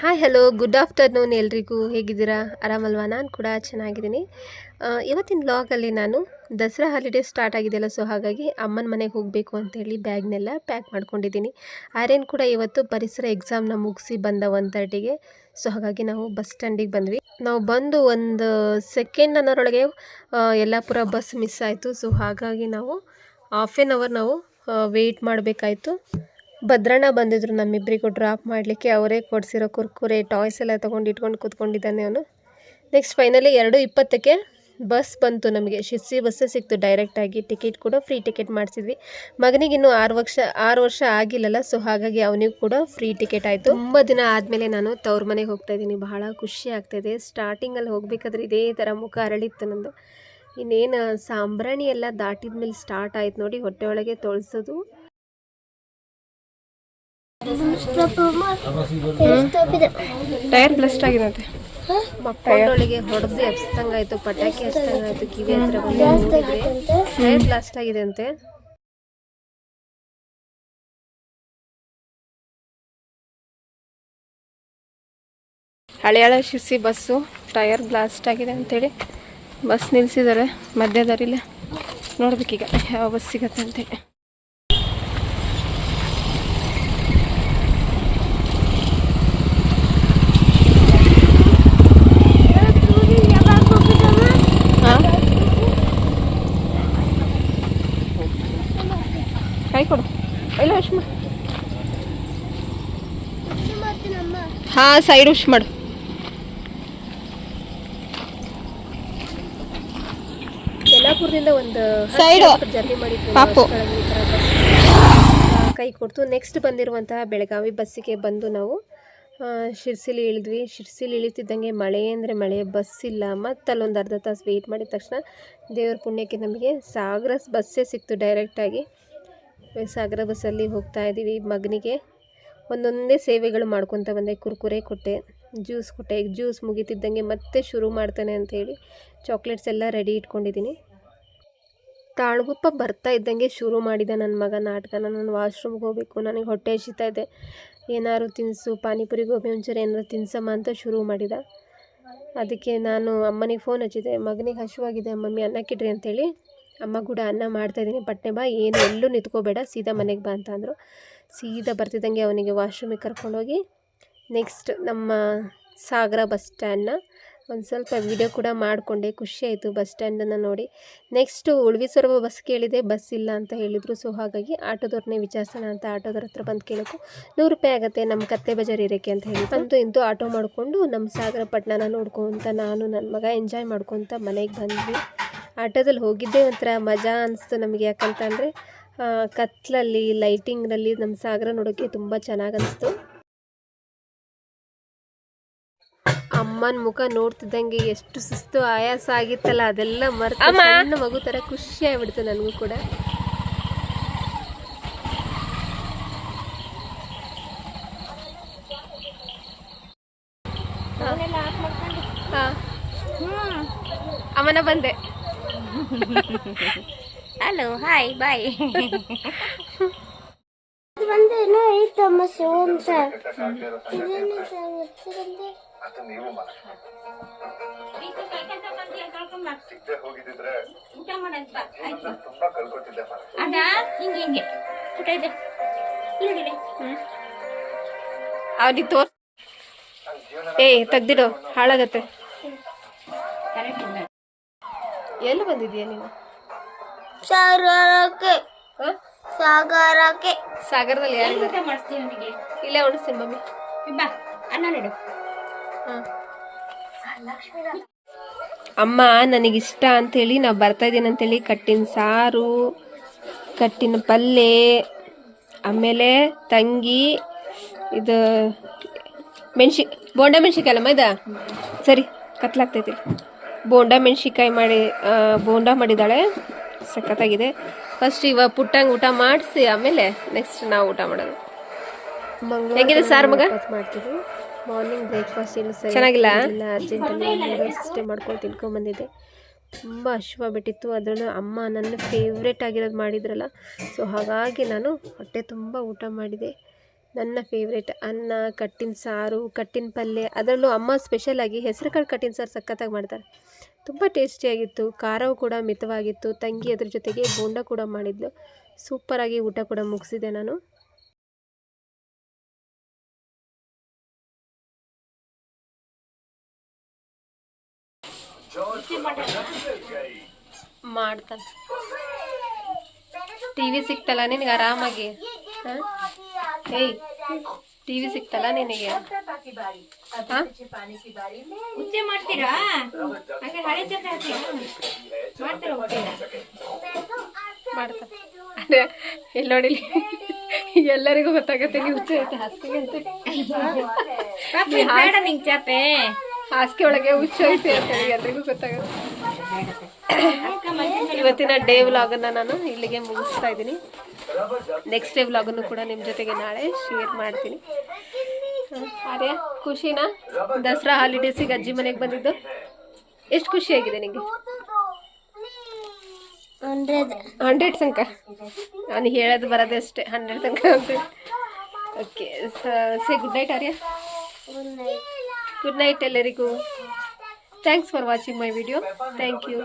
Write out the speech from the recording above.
Hi hello good afternoon ಎಲ್ರಿಗೂ. ಹೇಗಿದ್ದೀರಾ? ಆರಾಮಲ್ವಾ? ನಾನು ಕೂಡ ಚೆನ್ನಾಗಿದ್ದೀನಿ. ಇವತ್ತಿನ ಲಾಗಲ್ಲಿ ನಾನು ದಸರಾ ಹಾಲಿಡೇ ಸ್ಟಾರ್ಟ್ ಆಗಿದೆಯಲ್ಲ ಸೊ ಹಾಗಾಗಿ ಅಮ್ಮನ ಮನೆಗೆ ಹೋಗಬೇಕು ಅಂತೇಳಿ ಬ್ಯಾಗ್ನೆಲ್ಲ ಪ್ಯಾಕ್ ಮಾಡ್ಕೊಂಡಿದ್ದೀನಿ. ಆರ್ಯನ್ ಕೂಡ ಇವತ್ತು ಪರಿಸರ ಎಕ್ಸಾಮ್ನ ಮುಗಿಸಿ ಬಂದ ಒನ್ ತರ್ಟಿಗೆ ಸೊ ಹಾಗಾಗಿ ನಾವು ಬಸ್ ಸ್ಟ್ಯಾಂಡಿಗೆ ಬಂದ್ವಿ. ನಾವು ಬಂದು ಒಂದು ಸೆಕೆಂಡ್ ಅನ್ನೋರೊಳಗೆ ಯಲ್ಲಾಪುರ ಬಸ್ ಮಿಸ್ ಆಯಿತು. ಸೊ ಹಾಗಾಗಿ ನಾವು ಹಾಫ್ ಆನ್ ಅವರ್ ನಾವು ವೆಯ್ಟ್ ಮಾಡಬೇಕಾಯಿತು. ಭದ್ರಣ್ಣ ಬಂದಿದ್ರು ನಮ್ಮಿಬ್ಬರಿಗೂ ಡ್ರಾಪ್ ಮಾಡಲಿಕ್ಕೆ ಅವರೇ ಕೊಡಿಸಿರೋ ಕುರ್ಕುರೆ ಟಾಯ್ಸ್ ಎಲ್ಲ ತೊಗೊಂಡು ಇಟ್ಕೊಂಡು ಕೂತ್ಕೊಂಡಿದ್ದಾನೆ ಅವನು. ನೆಕ್ಸ್ಟ್ ಫೈನಲಿ ಎರಡು ಇಪ್ಪತ್ತಕ್ಕೆ ಬಸ್ ಬಂತು ನಮಗೆ. ಶಿರ್ಸಿ ಬಸ್ಸೇ ಸಿಕ್ತು. ಡೈರೆಕ್ಟಾಗಿ ಟಿಕೆಟ್ ಕೂಡ ಫ್ರೀ ಟಿಕೆಟ್ ಮಾಡಿಸಿದ್ವಿ. ಮಗನಿಗಿನ್ನೂ ಆರು ವರ್ಷ ಆರು ವರ್ಷ ಆಗಿಲ್ಲಲ್ಲ ಸೊ ಹಾಗಾಗಿ ಅವನಿಗೂ ಕೂಡ ಫ್ರೀ ಟಿಕೆಟ್ ಆಯಿತು. ತುಂಬ ದಿನ ಆದಮೇಲೆ ನಾನು ತವ್ರ ಮನೆಗೆ ಹೋಗ್ತಾ ಇದ್ದೀನಿ. ಬಹಳ ಖುಷಿ ಆಗ್ತಾಯಿದೆ ಸ್ಟಾರ್ಟಿಂಗಲ್ಲಿ ಹೋಗಬೇಕಾದ್ರೆ ಇದೇ ಥರ ಮುಖ ಅರಳಿತ್ತು ನಂದು. ಇನ್ನೇನು, ಸಾಂಬ್ರಾಣಿ ಎಲ್ಲ ದಾಟಿದ ಮೇಲೆ ಸ್ಟಾರ್ಟ್ ಆಯ್ತು ನೋಡಿ. ಹೊಟ್ಟೆ ಒಳಗೆ ತೊಳ್ಸೋದು. ಟೈರ್ ಬ್ಲಸ್ಟ್ ಆಗಿರುತ್ತೆ ಮಕ್ಕಳೊಳಗೆ ಹೊಡೆದು ಎಬ್ಸ್ದಂಗಾಯ್ತು ಪಟಾಕಿ ಹಚ್ದಂಗಾಯ್ತು ಕಿವಿ ಹತ್ರ ಬಂದು ಟೈರ್ ಬ್ಲಾಸ್ಟ್ ಆಗಿದೆ ಅಂತೆ ಹಳೆ ಹಳೆ ಶಿರ್ಸಿ ಬಸ್ಸು ಟೈರ್ ಬ್ಲಾಸ್ಟ್ ಆಗಿದೆ ಅಂತೇಳಿ ಬಸ್ ನಿಲ್ಸಿದ್ದಾರೆ ಮಧ್ಯ ದಾರಿಲೆ ನೋಡ್ಬೇಕೀಗ ಯಾವ ಬಸ್ ಸಿಗತ್ತೆ ಅಂತೇಳಿ ಹಾಂ ಕೈ ಕೊಡು ಇಲ್ಲ ಮಾಡು. ಹಾಂ ಸೈಡ್ ಉಶ್ ಮಾಡು. ಯಲ್ಲಾಪುರದಿಂದ ಒಂದು. ಜರ್ನಿ ಮಾಡಿದ್ವಿ ಪಾಪು. ಆ, ಕೈ ಕೊಡ್ತು. ನೆಕ್ಸ್ಟ್ ಬಂದಿರುವಂತಹ ಬೆಳಗಾವಿ ಬಸ್ಸಿಗೆ ಬಂದು ನಾವು ಶಿರ್ಸಿಲಿ ಇಳಿದ್ವಿ. ಶಿರ್ಸಿಲಿ ಇಳಿತಿದ್ದಂಗೆ ಮಳೆ ಅಂದರೆ ಮಳೆ ಬಸ್ ಇಲ್ಲ. ಮತ್ತೆ ಅಲ್ಲೊಂದು ಅರ್ಧ ತಾಸು ವೇಟ್ ಮಾಡಿದ ತಕ್ಷಣ ದೇವ್ರ ಪುಣ್ಯಕ್ಕೆ ನಮಗೆ ಸಾಗರ ಬಸ್ಸೇ ಸಿಕ್ತು ಡೈರೆಕ್ಟಾಗಿ ಸಾಗರ ಬಸ್ಸಲ್ಲಿ ಹೋಗ್ತಾ ಇದ್ದೀವಿ. ಮಗನಿಗೆ ಒಂದೊಂದೇ ಸೇವೆಗಳು ಮಾಡ್ಕೊತ ಬಂದೆ. ಕುರ್ಕುರೆ ಕೊಟ್ಟೆ, ಜ್ಯೂಸ್ ಕೊಟ್ಟೆ. ಈಗ ಜ್ಯೂಸ್ ಮುಗಿತಿದ್ದಂಗೆ ಮತ್ತೆ ಶುರು ಮಾಡ್ತಾನೆ ಅಂಥೇಳಿ ಚಾಕ್ಲೇಟ್ಸ್ ಎಲ್ಲ ರೆಡಿ ಇಟ್ಕೊಂಡಿದ್ದೀನಿ. ತಾಳ್ಗುಪ್ಪ ಬರ್ತಾ ಇದ್ದಂಗೆ ಶುರು ಮಾಡಿದ ನನ್ನ ಮಗ ನಾಟಕನ ನಾನು ವಾಶ್ರೂಮ್ಗೆ ಹೋಗಬೇಕು. ನನಗೆ ಹೊಟ್ಟೆ ಹಸಿತಾ ಇದೆ. ಏನಾದ್ರು ತಿನಿಸು ಪಾನಿಪುರಿ ಗೋಬಿ ಮಂಚೂರಿ ಏನಾದ್ರು ತಿನ್ಸಮ್ಮ ಅಂತ ಶುರು ಮಾಡಿದ. ಅದಕ್ಕೆ ನಾನು ಅಮ್ಮನಿಗೆ ಫೋನ್ ಹಚ್ಚಿದೆ. ಮಗನಿಗೆ ಹಸಿವಾಗಿದೆ. ಮಮ್ಮಿ ಅನ್ನಕ್ಕಿಡ್ರಿ ಅಂತೇಳಿ ಅಮ್ಮ ಕೂಡ ಅನ್ನ ಮಾಡ್ತಾಯಿದ್ದೀನಿ ಪಟ್ನೆ ಬಾ, ಏನು ಎಲ್ಲೂ ನಿಂತ್ಕೋಬೇಡ, ಸೀದಾ ಮನೆಗೆ ಬಾ ಅಂತ ಅಂದರು. ಸೀದಾ ಬರ್ತಿದ್ದಂಗೆ ಅವನಿಗೆ ವಾಶ್ರೂಮಿಗೆ ಕರ್ಕೊಂಡೋಗಿ ನೆಕ್ಸ್ಟ್ ನಮ್ಮ ಸಾಗರ ಬಸ್ ಸ್ಟ್ಯಾಂಡ್ನ ಒಂದು ಸ್ವಲ್ಪ ವಿಡಿಯೋ ಕೂಡ ಮಾಡಿಕೊಂಡೆ. ಖುಷಿ ಆಯಿತು ಬಸ್ ಸ್ಟ್ಯಾಂಡನ್ನು ನೋಡಿ. ನೆಕ್ಸ್ಟು ಉಳ್ವಿಸೊರಬ ಬಸ್ ಕೇಳಿದೆ ಬಸ್ ಇಲ್ಲ ಅಂತ ಹೇಳಿದರು. ಸೊ ಹಾಗಾಗಿ ಆಟೋದವ್ರನ್ನೇ ವಿಚಾರಿಸೋಣ ಅಂತ ಆಟೋದವ್ರ ಹತ್ರ ಬಂದು ಕೇಳೋಕ್ಕೂ ನೂರು ರೂಪಾಯಿ ಆಗುತ್ತೆ ನಮ್ಮ ಕತ್ತೆ ಬಜಾರ್ ಇರೋಕ್ಕೆ ಅಂತ ಹೇಳಿ. ಅಂತೂ ಇಂತೂ ಆಟೋ ಮಾಡಿಕೊಂಡು ನಮ್ಮ ಸಾಗರ ಪಟ್ಟಣನ ನೋಡ್ಕೊತ ನಾನು ನನ್ನ ಮಗ ಎಂಜಾಯ್ ಮಾಡ್ಕೊತ ಮನೆಗೆ ಬಂದ್ವಿ. ಆಟೋದಲ್ಲಿ ಹೋಗಿದ್ದೆ ಒಂಥರ ಮಜಾ ಅನಿಸ್ತು ನಮಗೆ ಯಾಕಂತಂದರೆ ಕತ್ಲಲ್ಲಿ ಲೈಟಿಂಗ್ನಲ್ಲಿ ನಮ್ಮ ಸಾಗರ ನೋಡೋಕ್ಕೆ ತುಂಬ ಚೆನ್ನಾಗಿ ಅನಿಸ್ತು ಅಮ್ಮನ ಮುಖ ನೋಡ್ತಿದ್ದಂಗೆ ಎಷ್ಟು ಸುಸ್ತು ಆಯಾಸ ಆಗಿತ್ತಲ್ಲ ಅದೆಲ್ಲ ಮರ್ತು. ಸಣ್ಣ ಮಗು ಥರ ಖುಷಿ ಆಗ್ಬಿಡ್ತು ನನಗೂ ಕೂಡ. ಅಮ್ಮನ ಬಂದೆ ಹಲೋ ಹಾಯ್ ಬಾಯ್ ಬಂದೇನೋ ಮಸೆ ಅದ ಹಿಂಗೆ ಹಿಂಗೆ. ಊಟ ಇದೆ. ಇಲ್ಲಿ ಅವ್ನಿಗೆ ತೋರ್ ಏ ತೆಗ್ದಿಡು. ಹಾಳಾಗತ್ತೆ. ಎಲ್ಲಿ ಬಂದಿದ್ಯಾ ನೀನು? ಸಾಗರಕ್ಕೆ? ಸಾಗರಕ್ಕೆ. ಸಾಗರದಲ್ಲಿ ಯಾರು ಊಟ ಮಾಡ್ತೀನಿ ಅವನಿಗೆ ಇಲ್ಲೇ ಉಣಿಸ್ತೀನಿ ಮಮ್ಮಿ. ಬಾ ಅನ್ನ ನೋಡು. ಅಮ್ಮ ನನಗಿಷ್ಟ ಅಂತೇಳಿ ನಾವು ಬರ್ತಾ ಇದ್ದೀನಿ ಅಂತೇಳಿ ಕಟ್ಟಿನ ಸಾರು ಕಟ್ಟಿನ ಪಲ್ಯ ಆಮೇಲೆ ತಂಗಿ ಇದು ಮೆಣ್ಸಿ ಬೋಂಡ ಮೆಣ್ಸಿಕಾಯಿ ಅಲ್ಲಮ್ಮ ಇದ? ಸರಿ ಕತ್ಲಾಗ್ತೈತಿ. ಬೋಂಡ ಮೆಣಸಿಕಾಯಿ ಮಾಡಿ ಬೋಂಡ ಮಾಡಿದ್ದಾಳೆ. ಸಖತ್ತಾಗಿದೆ. ಫಸ್ಟ್ ಇವಾಗ ಪುಟ್ಟಂಗೆ ಊಟ ಮಾಡಿಸಿ ಆಮೇಲೆ ನೆಕ್ಸ್ಟ್ ನಾವು ಊಟ ಮಾಡೋದು. ಹೆಂಗಿದೆ ಸಾರ್ ಮಗ? ಮಾಡ್ತೀವಿ ಮಾರ್ನಿಂಗ್ ಬ್ರೇಕ್ಫಾಸ್ಟ್ ಏನು ಸರಿ ಚೆನ್ನಾಗಿಲ್ಲ? ಇಲ್ಲ ಅರ್ಜೆಂಟಲ್ಲಿ ಅಷ್ಟೇ ಮಾಡ್ಕೊಂಡು ತಿನ್ಕೊಂಬಂದಿದ್ದೆ ತುಂಬ ಹಶ್ವಾಗ್ಬಿಟ್ಟಿತ್ತು ಅದರಲ್ಲೂ ಅಮ್ಮ ನನ್ನ ಫೇವ್ರೇಟ್ ಆಗಿರೋದು ಮಾಡಿದ್ರಲ್ಲ. ಸೊ ಹಾಗಾಗಿ ನಾನು ಹೊಟ್ಟೆ ತುಂಬ ಊಟ ಮಾಡಿದೆ. ನನ್ನ ಫೇವ್ರೇಟ್ ಅನ್ನ ಕಟ್ಟಿನ ಸಾರು ಕಟ್ಟಿನ ಪಲ್ಯ. ಅದರಲ್ಲೂ ಅಮ್ಮ ಸ್ಪೆಷಲಾಗಿ ಹೆಸರು ಕಾಳು ಕಟ್ಟಿನ ಸಾರು ಸಖತ್ತಾಗಿ ಮಾಡ್ತಾರೆ. ತುಂಬ ಟೇಸ್ಟಿಯಾಗಿತ್ತು. ಖಾರವು ಕೂಡ ಮಿತವಾಗಿತ್ತು. ತಂಗಿ ಅದ್ರ ಜೊತೆಗೆ ಬೋಂಡ ಕೂಡ ಮಾಡಿದ್ಲು. ಸೂಪರಾಗಿ ಊಟ ಕೂಡ ಮುಗಿಸಿದೆ ನಾನು. ಮಾಡ್ತಾನೆ. ಟಿ ವಿ ಸಿಕ್ತಲ್ಲ ನಿನಗೆ ಆರಾಮಾಗಿ? ಹಾಂ? ಏಯ್ ಟಿ ವಿ ಸಿಕ್ತಲ್ಲ ನಿನಗೆ? ಉಚ್ಚೆ ಮಾಡ್ತೀರಾ ಹಾಗೆ ಹಳೆ ಜೊತೆ ಹಾಕ್ತೀರಾ ಮಾಡ್ತೀರಾ ಎಲ್ಲಿ ನೋಡಿಲಿ ಎಲ್ಲರಿಗೂ ಗೊತ್ತಾಗತ್ತೆ ನೀವು ಹುಚ್ಚ ಐತೆ ಹಾಸಿಗೆ ಅಂತ ಬೇಡ ನಿಂಗೆ ಚಾಪೆ ಹಾಸಿಗೆ ಒಳಗೆ ಹುಚ್ಚು ಐತೆ ಅಂತ ಎಲ್ಲರಿಗೂ ಎಲ್ರಿಗೂ ಗೊತ್ತಾಗುತ್ತೆ ಇವತ್ತಿನ ಡೇ ವ್ಲಾಗನ್ನು ನಾನು ಇಲ್ಲಿಗೆ ಮುಗಿಸ್ತಾ ಇದ್ದೀನಿ ನೆಕ್ಸ್ಟ್ ಡೇ ವ್ಲಾಗನ್ನು ಕೂಡ ನಿಮ್ಮ ಜೊತೆಗೆ ನಾಳೆ ಶೇರ್ ಮಾಡ್ತೀನಿ ಹ, ಆರ್ಯ ಖುಷಿನಾ? ದಸರಾ ಹಾಲಿಡೇಸಿಗೆ ಅಜ್ಜಿ ಮನೆಗೆ ಬಂದಿದ್ದು? ಎಷ್ಟು ಖುಷಿಯಾಗಿದೆ ನಿಮಗೆ ಹಂಡ್ರೆಡ್. ಹಂಡ್ರೆಡ್ ತನಕ? ನಾನು ಹೇಳೋದು ಬರೋದೇ ಅಷ್ಟೇ ಹಂಡ್ರೆಡ್ ತನಕ ಅಂತ. Okay say good night Arya. Good night ಎಲ್ಲರಿಗೂ. Thanks for watching my video thank you